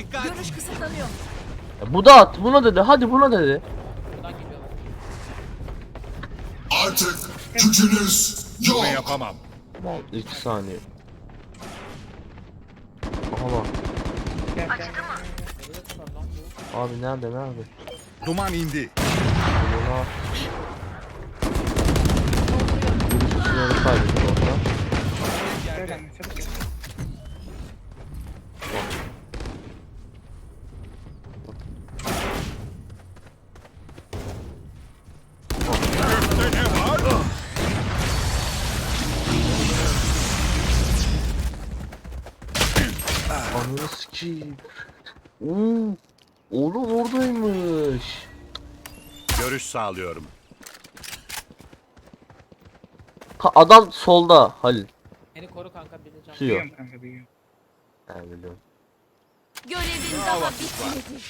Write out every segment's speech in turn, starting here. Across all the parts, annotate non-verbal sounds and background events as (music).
Dikkat. Görüş kısıtlanıyor. Ya bu da at. Buna dedi. Hadi buna dedi. Buradan geliyorlar. Artık gücünüz yok. Ne yapamam. Tamam. 2 saniye. Aha bak. Abi nerede nerede? Duman indi. Buna Birisi sınırı kaybediyor orada. Gel. Gökte ne var? Ananı sikeyim. Oo, oğlum oradaymış. Görüş sağlıyorum. Ha, adam solda Halil. Beni koru kanka. Suyor. Biliyorum kanka biliyorum. Ha biliyorum. Görevin daha bitmedi.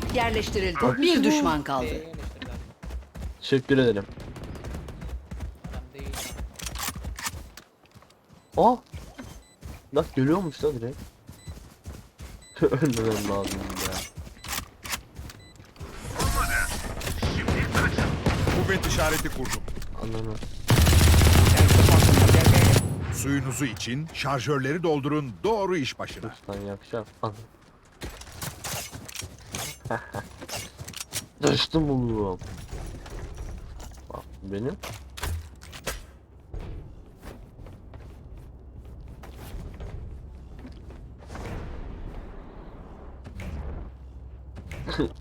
Spike yerleştirildi. Bir düşman kaldı. Teşekkür ederim. Aa. Bak görüyormuş da direkt. (laughs) Ölmemem lazım ya. Kuvvet işareti kurdum. Gel. Suyunuzu için şarjörleri doldurun. Doğru iş başına. Lütfen yapacağım. Anı. (laughs) Düştüm oğlum. Bak benim. Lan. (laughs)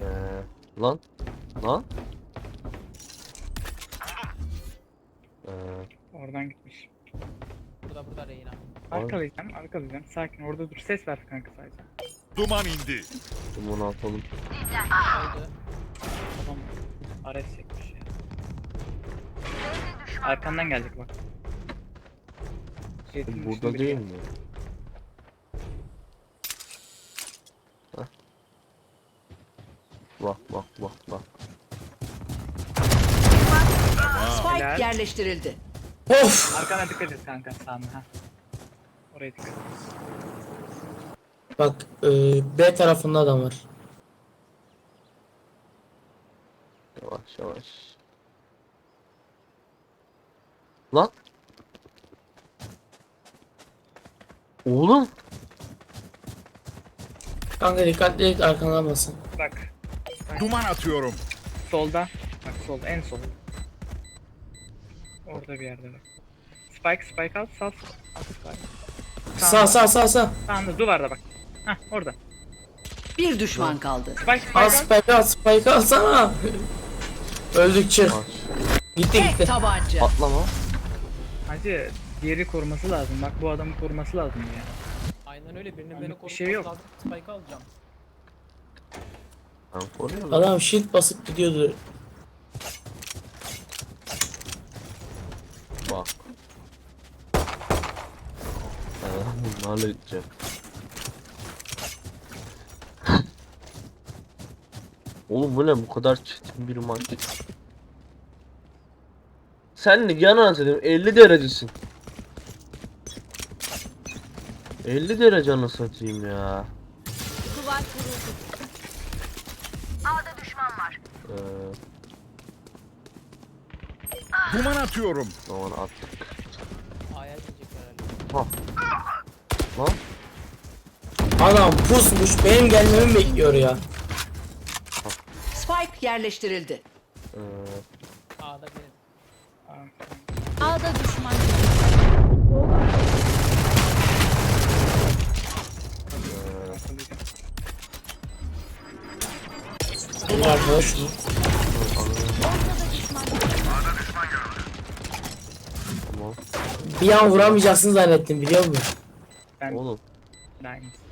Ee, lan. Lan. Oradan gitmiş. Burada burada Reyna. Arkalayacağım, arkalayacağım. Sakin orada dur. Ses ver kanka sadece. Duman indi. bunu atalım. Öldü. Tamam. Ares çekmiş ya. Arkandan gelecek bak. Jet'in Burada üstünde biri değil mi? Heh. Bak bak bak bak. Spike Helal. yerleştirildi. Arkana dikkat et kanka sağına ha. Oraya dikkat et. Bak e, B tarafında adam var. Yavaş yavaş. Lan. Oğlum. Kanka dikkatli et arkanlamasın. Bak Duman atıyorum. solda. Bak solda en solda. Orada bir yerde bak. Spike spike al sal. Al spike. Sağ sağ sağ sağ. Sağında duvarda bak. Hah orada. Bir düşman kaldı. Spike spike Al al. spike al spike alsana. Öldük çık. Gitti Tek gitti. tabanca. Atlama. Hacı diğeri koruması lazım. Bak bu adamı koruması lazım ya. Aynen öyle birinin Anlık beni bir koruması şey yok. lazım. Spike alacağım. Ben koruyorum. Adam shield basıp gidiyordu. Bak. Ben halledeceğim. Oğlum bu ne bu kadar çetin bir maç. Senlik yanan dedim 50 derecesin. 50 derece anasını satayım ya. Duvar kuruldu. Ee, Duman atıyorum. zaman attık. A'ya herhalde. Ha. Lan. Adam pusmuş benim gelmemi bekliyor ya. Spike yerleştirildi. Ee, A'da gelin. A'da düşman. arkalayacağım. Benim arkadaş tamam. Bir an vuramayacaksın zannettim biliyor musun? Ben Oğlum iyisi.